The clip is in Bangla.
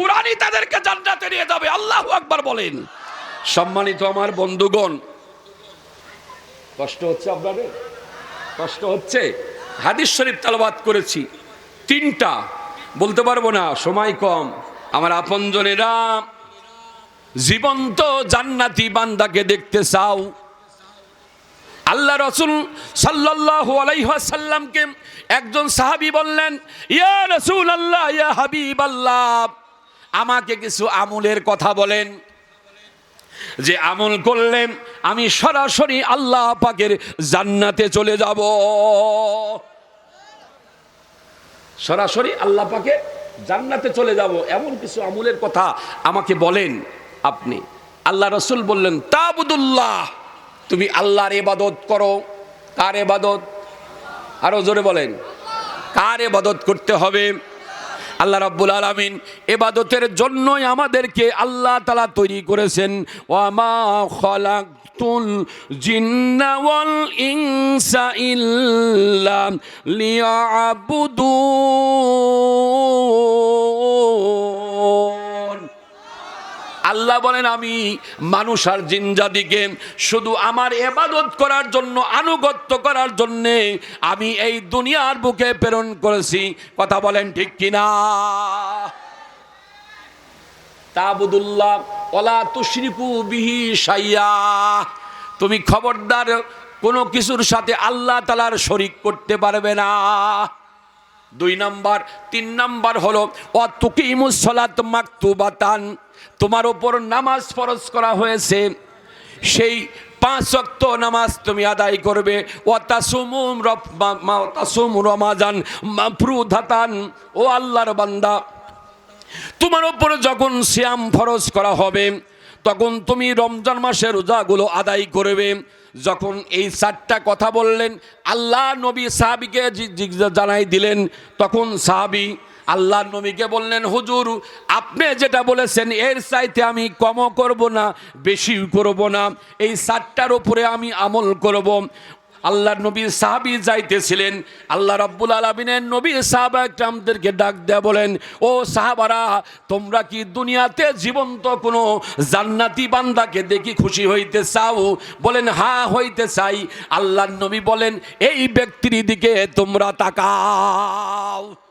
কোরআনই তাদেরকে জান্নাতে নিয়ে যাবে। আল্লাহ আকবার বলেন। সম্মানিত আমার বন্ধুগণ, কষ্ট হচ্ছে আপনাদের? কষ্ট হচ্ছে? হাদিস শরীফ তালবাদ করেছি। তিনটা। বলতে পারব না, সময় কম। আমার আপনজনেরা জীবন্ত জান্নাতি বান্দাকে দেখতে চাও। আল্লাহ রসুল সাল্লাল্লাহু আলাইহাসাল্লামকে একজন সাহাবী বললেন, ইয়া রসুল আল্লাহ ইয়া হাবিব আল্লাহ আমাকে কিছু আমলের কথা বলেন। যে আমল করলে আমি সরাসরি আল্লাহ পাকের জান্নাতে চলে যাব। সরাসরি আল্লাহ পাকে জান্নাতে চলে যাব। এমন কিছু আমলের কথা আমাকে বলেন আপনি। আল্লাহ রসুল বললেন, তাবুদুল্লাহ, তুমি আল্লাহর এবাদত করো। কার এবাদত আরও জোরে বলেন। কার এবাদত করতে হবে? আল্লাহ রাব্বুল আলামিন এবাদতের জন্যই আমাদেরকে আল্লাহ তালা তৈরি করেছেন ওয়ামা খলাকতুল জিন্না ওয়াল ইনসা ইল্লা আল্লাহ বলেন, আমি মানুষ আর জিনজাদিকে শুধু আমার এবাদত করার জন্য, আনুগত্য করার জন্যে আমি এই দুনিয়ার বুকে প্রেরণ করেছি। কথা বলেন ঠিক কিনা? সাইয়া তুমি খবরদার, কোনো কিছুর সাথে আল্লাহ তালার শরিক করতে পারবে না। দুই নাম্বার, তিন নাম্বার হলো অতুকিমুসলাত মাকতুবাতান তোমার ওপর নামাজ ফরজ করা হয়েছে। সেই পাঁচ ওয়াক্ত নামাজ তুমি আদায় করবে। ও তাসুম রমাজান মাফরুধাতান ও আল্লাহর বান্দা। তোমার ওপর যখন শ্যাম ফরজ করা হবে, তখন তুমি রমজান মাসের রোজাগুলো আদায় করবে। যখন এই চারটা কথা বললেন, আল্লাহ নবী সাহাবিকে জানাই দিলেন, তখন সাহাবি আল্লাহ নবীকে বললেন, হুজুর, আপনি যেটা বলেছেন, এর চাইতে আমি কমও করব না বেশি করব না। এই চারটার উপরে আমি আমল করব। আল্লাহ নবীর সাহাবি যাইতেছিলেন, আল্লাহ রব্বুল আলমিনের নবীর সাহাবা ডাক দেয়া বলেন, ও সাহাবারা, তোমরা কি দুনিয়াতে জীবন্ত কোনো জান্নাতি বান্দাকে দেখি খুশি হইতে চাও? বলেন হা হইতে চাই। আল্লাহ নবী বলেন, এই ব্যক্তির দিকে তোমরা তাকাও।